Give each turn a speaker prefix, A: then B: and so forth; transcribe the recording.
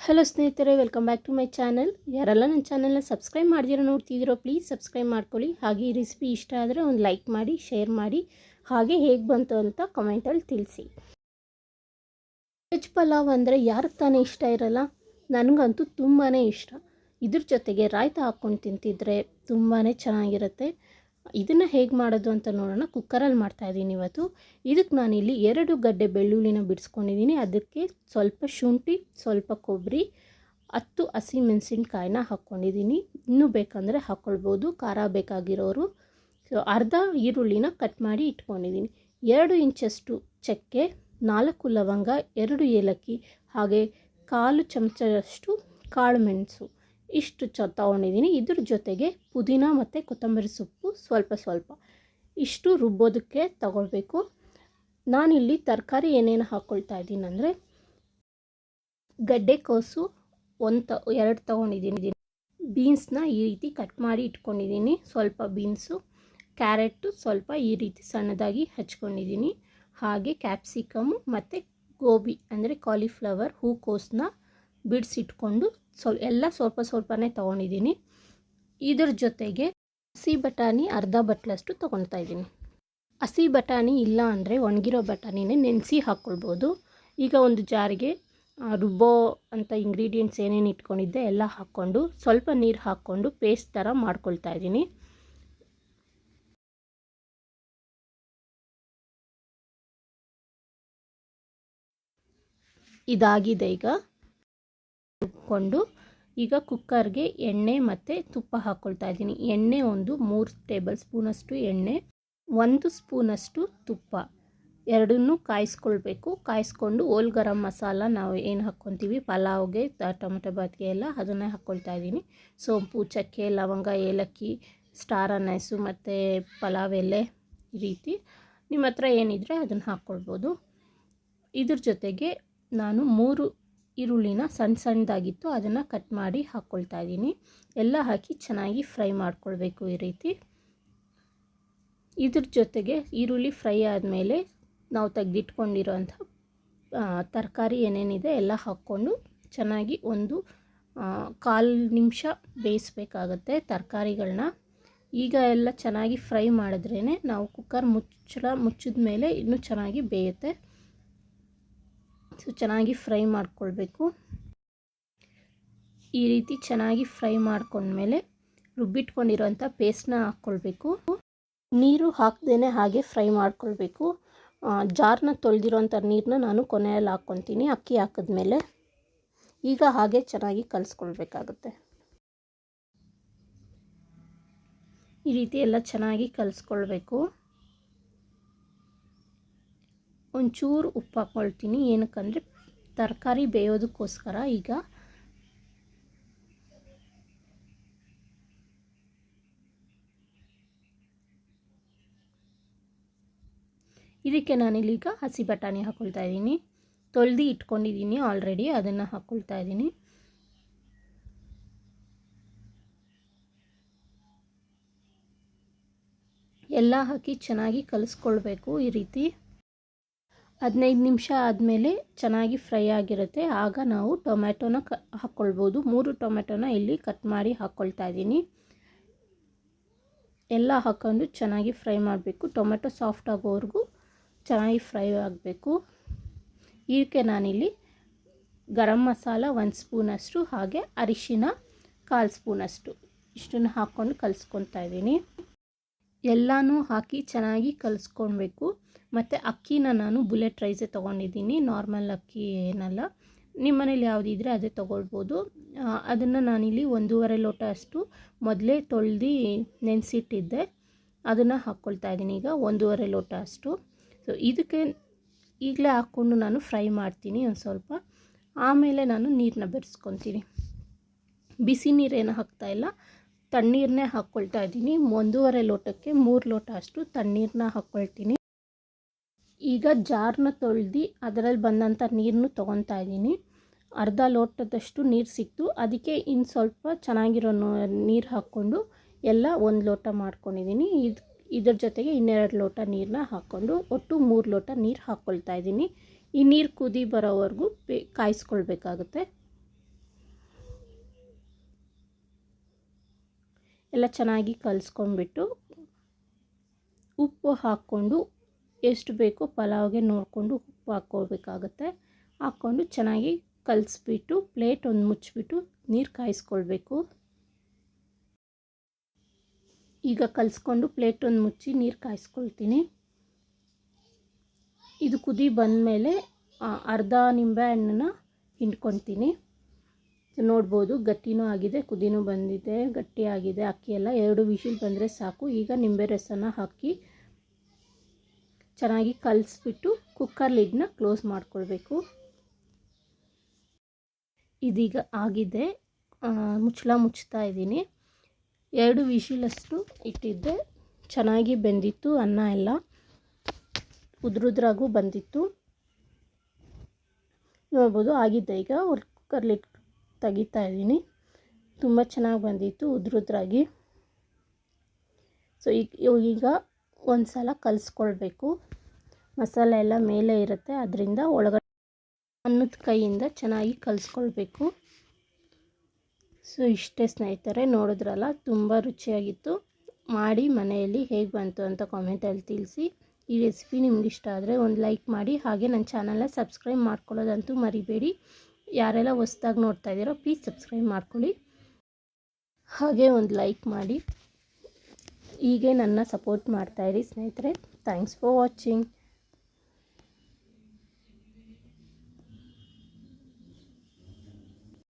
A: Hello ಸ್ನೇಹಿತರೆ welcome back to my channel ಯಾರೆಲ್ಲ ನನ್ನ ಚಾನಲ್ನ ಸಬ್ಸ್ಕ್ರೈಬ್ ಮಾಡಿದಿರೋ ನೋಡ್ತಿದ್ದೀರೋ ಪ್ಲೀಸ್ ಸಬ್ಸ್ಕ್ರೈಬ್ ಮಾಡ್ಕೊಳ್ಳಿ. ಹಾಗೆ ಈ ರೆಸಿಪಿ ಇಷ್ಟ ಆದರೆ ಒಂದು ಲೈಕ್ ಮಾಡಿ ಶೇರ್ ಮಾಡಿ. ಹಾಗೆ ಹೇಗೆ ಬಂತು ಅಂತ ಕಮೆಂಟಲ್ಲಿ ತಿಳಿಸಿ. ವೆಜ್ ಪಲಾವ್ ಅಂದರೆ ಯಾರಿಗೆ ತಾನೇ ಇಷ್ಟ ಇರಲ್ಲ? ನನಗಂತೂ ತುಂಬಾ ಇಷ್ಟ. ಇದ್ರ ಜೊತೆಗೆ ರಾಯ್ತ ಹಾಕ್ಕೊಂಡು ತಿಂತಿದ್ರೆ ತುಂಬಾ ಚೆನ್ನಾಗಿರುತ್ತೆ. ಇದನ್ನು ಹೇಗೆ ಮಾಡೋದು ಅಂತ ನೋಡೋಣ. ಕುಕ್ಕರಲ್ಲಿ ಮಾಡ್ತಾಯಿದ್ದೀನಿ ಇವತ್ತು. ಇದಕ್ಕೆ ನಾನಿಲ್ಲಿ ಎರಡು ಗಡ್ಡೆ ಬೆಳ್ಳುಳ್ಳಿನ ಬಿಡಿಸ್ಕೊಂಡಿದ್ದೀನಿ. ಅದಕ್ಕೆ ಸ್ವಲ್ಪ ಶುಂಠಿ, ಸ್ವಲ್ಪ ಕೊಬ್ಬರಿ ಹತ್ತು ಹಸಿ ಮೆಣಸಿನ್ಕಾಯಿನ ಹಾಕ್ಕೊಂಡಿದ್ದೀನಿ. ಇನ್ನೂ ಬೇಕಂದರೆ ಹಾಕ್ಕೊಳ್ಬೋದು ಖಾರ ಬೇಕಾಗಿರೋರು. ಸೊ, ಅರ್ಧ ಈರುಳ್ಳಿನ ಕಟ್ ಮಾಡಿ ಇಟ್ಕೊಂಡಿದ್ದೀನಿ. ಎರಡು ಇಂಚಷ್ಟು ಚಕ್ಕೆ, ನಾಲ್ಕು ಲವಂಗ, ಎರಡು ಏಲಕ್ಕಿ, ಹಾಗೆ ಕಾಲು ಚಮಚದಷ್ಟು ಕಾಳು ಮೆಣಸು. ಇಷ್ಟು ಚ ತೊಗೊಂಡಿದ್ದೀನಿ. ಇದ್ರ ಜೊತೆಗೆ ಪುದೀನ ಮತ್ತು ಕೊತ್ತಂಬರಿ ಸೊಪ್ಪು ಸ್ವಲ್ಪ ಸ್ವಲ್ಪ ಇಷ್ಟು ರುಬ್ಬೋದಕ್ಕೆ ತಗೊಳ್ಬೇಕು. ನಾನಿಲ್ಲಿ ತರಕಾರಿ ಏನೇನು ಹಾಕ್ಕೊಳ್ತಾ ಇದ್ದೀನಿ ಅಂದರೆ ಗಡ್ಡೆಕೋಸು ಒಂದು ತ, ಎರಡು ತೊಗೊಂಡಿದ್ದೀನಿ. ಬೀನ್ಸ್ನ ಈ ರೀತಿ ಕಟ್ ಮಾಡಿ ಇಟ್ಕೊಂಡಿದ್ದೀನಿ. ಸ್ವಲ್ಪ ಬೀನ್ಸು ಕ್ಯಾರೆಟು ಸ್ವಲ್ಪ ಈ ರೀತಿ ಸಣ್ಣದಾಗಿ ಹಚ್ಕೊಂಡಿದ್ದೀನಿ. ಹಾಗೆ ಕ್ಯಾಪ್ಸಿಕಮ್ಮು ಮತ್ತು ಗೋಬಿ ಅಂದರೆ ಕಾಲಿಫ್ಲವರ್ ಹೂಕೋಸನ್ನ ಬಿಡಿಸಿಟ್ಕೊಂಡು ಸ್ವಲ್ಪ ಎಲ್ಲ ಸ್ವಲ್ಪ ಸ್ವಲ್ಪನೇ ತೊಗೊಂಡಿದ್ದೀನಿ. ಇದರ ಜೊತೆಗೆ ಹಸಿ ಬಟಾಣಿ ಅರ್ಧ ಬಟ್ಲಷ್ಟು ತೊಗೊಳ್ತಾ ಇದ್ದೀನಿ. ಹಸಿ ಬಟಾಣಿ ಇಲ್ಲ ಅಂದರೆ ಒಣಗಿರೋ ಬಟಾಣಿನೇ ನೆನೆಸಿ ಹಾಕ್ಕೊಳ್ಬೋದು ಈಗ ಒಂದು ಜಾರಿಗೆ ರುಬ್ಬೋ ಅಂತ ಇಂಗ್ರೀಡಿಯೆಂಟ್ಸ್ ಏನೇನು ಇಟ್ಕೊಂಡಿದ್ದೆ ಎಲ್ಲ ಹಾಕ್ಕೊಂಡು ಸ್ವಲ್ಪ ನೀರು ಹಾಕ್ಕೊಂಡು ಪೇಸ್ಟ್ ಥರ ಮಾಡ್ಕೊಳ್ತಾ ಇದ್ದೀನಿ. ಇದಾಗಿದೆ ಈಗ. ರುಬ್ಕೊಂಡು ಈಗ ಕುಕ್ಕರ್ಗೆ ಎಣ್ಣೆ ಮತ್ತು ತುಪ್ಪ ಹಾಕ್ಕೊಳ್ತಾ ಇದ್ದೀನಿ. ಎಣ್ಣೆ ಒಂದು ಮೂರು ಟೇಬಲ್ ಸ್ಪೂನಷ್ಟು ಎಣ್ಣೆ, ಒಂದು ಸ್ಪೂನಷ್ಟು ತುಪ್ಪ. ಎರಡನ್ನೂ ಕಾಯಿಸ್ಕೊಳ್ಬೇಕು. ಕಾಯಿಸ್ಕೊಂಡು ಓಲ್ ಗರಂ ಮಸಾಲ ನಾವು ಏನು ಹಾಕ್ಕೊತೀವಿ? ಪಲಾವ್ಗೆ ಟೊಮೆಟೊ ಬಾತ್ಗೆ ಎಲ್ಲ ಅದನ್ನೇ ಹಾಕ್ಕೊಳ್ತಾ ಇದ್ದೀನಿ. ಸೋಂಪು, ಚಕ್ಕೆ, ಲವಂಗ, ಏಲಕ್ಕಿ, ಸ್ಟಾರ್ ಅನೈಸು ಮತ್ತು ಪಲಾವ್ ಎಲೆ ಈ ರೀತಿ. ನಿಮ್ಮ ಹತ್ರ ಏನಿದ್ರೆ ಅದನ್ನು ಹಾಕ್ಕೊಳ್ಬೋದು. ಇದ್ರ ಜೊತೆಗೆ ನಾನು ಮೂರು ಈರುಳ್ಳಿನ ಸಣ್ಣ ಸಣ್ಣದಾಗಿತ್ತು, ಅದನ್ನು ಕಟ್ ಮಾಡಿ ಹಾಕ್ಕೊಳ್ತಾ ಇದ್ದೀನಿ. ಎಲ್ಲ ಹಾಕಿ ಚೆನ್ನಾಗಿ ಫ್ರೈ ಮಾಡ್ಕೊಳ್ಬೇಕು ಈ ರೀತಿ. ಇದ್ರ ಜೊತೆಗೆ ಈರುಳ್ಳಿ ಫ್ರೈ ಆದಮೇಲೆ ನಾವು ತೆಗೆದಿಟ್ಕೊಂಡಿರೋಂಥ ತರಕಾರಿ ಏನೇನಿದೆ ಎಲ್ಲ ಹಾಕ್ಕೊಂಡು ಚೆನ್ನಾಗಿ ಒಂದು ಕಾಲು ನಿಮಿಷ ಬೇಯಿಸ್ಬೇಕಾಗತ್ತೆ ತರಕಾರಿಗಳನ್ನ ಈಗ ಎಲ್ಲ ಚೆನ್ನಾಗಿ ಫ್ರೈ ಮಾಡಿದ್ರೇ ನಾವು ಕುಕ್ಕರ್ ಮುಚ್ಚಳ ಮುಚ್ಚಿದ ಮೇಲೆ ಇನ್ನೂ ಚೆನ್ನಾಗಿ ಬೇಯುತ್ತೆ. ಸೊ ಚೆನ್ನಾಗಿ ಫ್ರೈ ಮಾಡ್ಕೊಳ್ಬೇಕು. ಈ ರೀತಿ ಚೆನ್ನಾಗಿ ಫ್ರೈ ಮಾಡ್ಕೊಂಡ್ಮೇಲೆ ರುಬ್ಬಿಟ್ಕೊಂಡಿರೋಂಥ ಪೇಸ್ಟ್ನ ಹಾಕ್ಕೊಳ್ಬೇಕು. ನೀರು ಹಾಕ್ದೇ ಹಾಗೆ ಫ್ರೈ ಮಾಡ್ಕೊಳ್ಬೇಕು. ಜಾರ್ನ ತೊಳೆದಿರೋಂಥ ನೀರನ್ನ ನಾನು ಕೊನೆಯಲ್ಲಿ ಹಾಕ್ಕೊತೀನಿ, ಅಕ್ಕಿ ಹಾಕಿದ್ಮೇಲೆ. ಈಗ ಹಾಗೆ ಚೆನ್ನಾಗಿ ಕಲಿಸ್ಕೊಳ್ಬೇಕಾಗುತ್ತೆ. ಈ ರೀತಿ ಎಲ್ಲ ಚೆನ್ನಾಗಿ ಕಲಿಸ್ಕೊಳ್ಬೇಕು. ಒಂಚೂರು ಉಪ್ಪು ಹಾಕ್ಕೊಳ್ತೀನಿ ಏನಕ್ಕಂದರೆ ತರಕಾರಿ ಬೇಯೋದಕ್ಕೋಸ್ಕರ ಈಗ ಇದಕ್ಕೆ ನಾನಿಲ್ಲೀಗ ಹಸಿ ಬಟಾಣಿ ಹಾಕ್ಕೊಳ್ತಾ ಇದ್ದೀನಿ. ತೊಳೆದು ಇಟ್ಕೊಂಡಿದ್ದೀನಿ ಆಲ್ರೆಡಿ ಅದನ್ನು ಹಾಕ್ಕೊಳ್ತಾ ಇದ್ದೀನಿ. ಎಲ್ಲ ಹಾಕಿ ಚೆನ್ನಾಗಿ ಕಲಿಸ್ಕೊಳ್ಬೇಕು ಈ ರೀತಿ. ಹದಿನೈದು ನಿಮಿಷ ಆದಮೇಲೆ ಚೆನ್ನಾಗಿ ಫ್ರೈ ಆಗಿರುತ್ತೆ. ಆಗ ನಾವು ಟೊಮ್ಯಾಟೋನ ಕ ಹಾಕ್ಕೊಳ್ಬೋದು ಮೂರು ಟೊಮೆಟೊನ ಇಲ್ಲಿ ಕಟ್ ಮಾಡಿ ಹಾಕ್ಕೊಳ್ತಾ ಇದ್ದೀನಿ. ಎಲ್ಲ ಹಾಕ್ಕೊಂಡು ಚೆನ್ನಾಗಿ ಫ್ರೈ ಮಾಡಬೇಕು. ಟೊಮೆಟೊ ಸಾಫ್ಟ್ ಆಗೋವರೆಗೂ ಚೆನ್ನಾಗಿ ಫ್ರೈ ಆಗಬೇಕು. ಇದಕ್ಕೆ ನಾನಿಲ್ಲಿ ಗರಂ ಮಸಾಲ ಒಂದು ಸ್ಪೂನಷ್ಟು ಹಾಗೆ ಅರಿಶಿನ ಕಾಲು ಸ್ಪೂನಷ್ಟು. ಇಷ್ಟನ್ನು ಹಾಕ್ಕೊಂಡು ಕಲಿಸ್ಕೊತಾ ಇದ್ದೀನಿ. ಎಲ್ಲನೂ ಹಾಕಿ ಚೆನ್ನಾಗಿ ಕಲಿಸ್ಕೊಳ್ಬೇಕು ಮತ್ತು ಅಕ್ಕಿನ ನಾನು ಬುಲೆಟ್ ರೈಸೇ ತೊಗೊಂಡಿದ್ದೀನಿ, ನಾರ್ಮಲ್ ಅಕ್ಕಿ ಏನಲ್ಲ ನಿಮ್ಮ ಮನೇಲಿ ಯಾವುದಿದ್ರೆ ಅದೇ ತೊಗೊಳ್ಬೋದು. ಅದನ್ನು ನಾನಿಲ್ಲಿ ಒಂದೂವರೆ ಲೋಟ ಅಷ್ಟು ಮೊದಲೇ ತೊಳೆದು ನೆನೆಸಿಟ್ಟಿದ್ದೆ. ಅದನ್ನು ಹಾಕ್ಕೊಳ್ತಾ ಇದ್ದೀನಿ ಈಗ, ಒಂದೂವರೆ ಲೋಟ ಅಷ್ಟು. ಸೊ ಇದಕ್ಕೆ ಈಗಲೇ ಹಾಕ್ಕೊಂಡು ನಾನು ಫ್ರೈ ಮಾಡ್ತೀನಿ ಒಂದು ಸ್ವಲ್ಪ. ಆಮೇಲೆ ನಾನು ನೀರನ್ನ ಬೆರೆಸ್ಕೊತೀನಿ. ಬಿಸಿ ನೀರೇನು ಹಾಕ್ತಾಯಿಲ್ಲ ತಣ್ಣೀರನ್ನೇ ಹಾಕ್ಕೊಳ್ತಾ ಇದ್ದೀನಿ. ಒಂದೂವರೆ ಲೋಟಕ್ಕೆ ಮೂರು ಲೋಟ ಅಷ್ಟು ತಣ್ಣೀರನ್ನ ಹಾಕ್ಕೊಳ್ತೀನಿ ಈಗ ಜಾರ್ನ ತೊಳೆದು ಅದರಲ್ಲಿ ಬಂದಂಥ ನೀರನ್ನು ತೊಗೊತಾ ಇದ್ದೀನಿ. ಅರ್ಧ ಲೋಟದಷ್ಟು ನೀರು ಸಿಕ್ತು. ಅದಕ್ಕೆ ಇನ್ನು ಸ್ವಲ್ಪ ಚೆನ್ನಾಗಿರೋ ನೀರು ಹಾಕ್ಕೊಂಡು ಎಲ್ಲ ಒಂದು ಲೋಟ ಮಾಡ್ಕೊಂಡಿದ್ದೀನಿ. ಇದು, ಇದ್ರ ಜೊತೆಗೆ ಇನ್ನೆರಡು ಲೋಟ ನೀರನ್ನ ಹಾಕ್ಕೊಂಡು ಒಟ್ಟು ಮೂರು ಲೋಟ ನೀರು ಹಾಕ್ಕೊಳ್ತಾ ಇದ್ದೀನಿ. ಈ ನೀರು ಕುದಿ ಬರೋವರೆಗೂ ಕಾಯಿಸ್ಕೊಳ್ಬೇಕಾಗುತ್ತೆ. ಎಲ್ಲ ಚೆನ್ನಾಗಿ ಕಲಿಸ್ಕೊಂಡ್ಬಿಟ್ಟು ಉಪ್ಪು ಹಾಕ್ಕೊಂಡು ಎಷ್ಟು ಬೇಕೋ ಪಲಾವ್ಗೆ ನೋಡಿಕೊಂಡು ಉಪ್ಪು ಹಾಕ್ಕೊಳ್ಬೇಕಾಗತ್ತೆ. ಹಾಕ್ಕೊಂಡು ಚೆನ್ನಾಗಿ ಕಲಿಸ್ಬಿಟ್ಟು ಪ್ಲೇಟ್ ಒಂದು ಮುಚ್ಚಿಬಿಟ್ಟು ನೀರು ಕಾಯಿಸ್ಕೊಳ್ಬೇಕು. ಈಗ ಕಲಿಸ್ಕೊಂಡು ಪ್ಲೇಟ್ ಒಂದು ಮುಚ್ಚಿ ನೀರು ಕಾಯಿಸ್ಕೊಳ್ತೀನಿ. ಇದು ಕುದಿ ಬಂದಮೇಲೆ ಅರ್ಧ ನಿಂಬೆ ಹಣ್ಣನ್ನ ಹಿಂಡ್ಕೊತೀನಿ ನೋಡ್ಬೋದು. ಗಟ್ಟಿನೂ ಆಗಿದೆ, ಕುದಿನೂ ಬಂದಿದೆ ಗಟ್ಟಿಯಾಗಿದೆ ಅಕ್ಕಿ ಎಲ್ಲ ಎರಡು ವಿಷಿಲ್ ಬಂದರೆ ಸಾಕು. ಈಗ ನಿಂಬೆ ರಸನ ಹಾಕಿ ಚೆನ್ನಾಗಿ ಕಲಿಸ್ಬಿಟ್ಟು ಕುಕ್ಕರ್ ಲಿಡ್ನ ಕ್ಲೋಸ್ ಮಾಡ್ಕೊಳ್ಬೇಕು. ಇದೀಗ ಆಗಿದೆ. ಮುಚ್ಚಳ ಮುಚ್ತಾ ಇದ್ದೀನಿ. ಎರಡು ವಿಷಿಲಷ್ಟು ಇಟ್ಟಿದ್ದೆ. ಚೆನ್ನಾಗಿ ಬೆಂದಿತ್ತು, ಅನ್ನ ಎಲ್ಲ ಉದ್ರುದ್ರಾಗೂ ಬಂದಿತ್ತು. ನೋಡ್ಬೋದು, ಆಗಿದೆ ಈಗ. ಕುಕ್ಕರ್ ಲಿಡ್ ತೆಗಿತಾ ಇದ್ದೀನಿ. ತುಂಬ ಚೆನ್ನಾಗಿ ಬಂದಿತ್ತು, ಉದ್ರುದ್ರಾಗಿ. ಸೊ ಈಗ ಈಗ ಒಂದು ಸಲ ಕಲಿಸ್ಕೊಳ್ಬೇಕು. ಮಸಾಲೆ ಎಲ್ಲ ಮೇಲೆ ಇರುತ್ತೆ, ಅದರಿಂದ ಒಳಗಡೆ ಅನ್ನದ ಕೈಯಿಂದ ಚೆನ್ನಾಗಿ ಕಲಿಸ್ಕೊಳ್ಬೇಕು. ಸೊ ಇಷ್ಟೇ ಸ್ನೇಹಿತರೆ, ನೋಡಿದ್ರಲ್ಲ, ತುಂಬ ರುಚಿಯಾಗಿತ್ತು. ಮಾಡಿ ಮನೆಯಲ್ಲಿ ಹೇಗೆ ಬಂತು ಅಂತ ಕಾಮೆಂಟಲ್ಲಿ ತಿಳಿಸಿ. ಈ ರೆಸಿಪಿ ನಿಮ್ಗೆ ಇಷ್ಟ ಆದರೆ ಒಂದು ಲೈಕ್ ಮಾಡಿ, ಹಾಗೆ ನನ್ನ ಚಾನಲ್ನ ಸಬ್ಸ್ಕ್ರೈಬ್ ಮಾಡ್ಕೊಳ್ಳೋದಂತೂ ಮರಿಬೇಡಿ. ಯಾರೆಲ್ಲ ಹೊಸ್ದಾಗಿ ನೋಡ್ತಾ ಇದ್ದೀರೋ ಪ್ಲೀಸ್ ಸಬ್ಸ್ಕ್ರೈಬ್ ಮಾಡ್ಕೊಳ್ಳಿ. ಹಾಗೆ ಒಂದು ಲೈಕ್ ಮಾಡಿ. ಹೀಗೆ ನನ್ನ ಸಪೋರ್ಟ್ ಮಾಡ್ತಾಯಿರಿ ಸ್ನೇಹಿತರೆ. Thanks for watching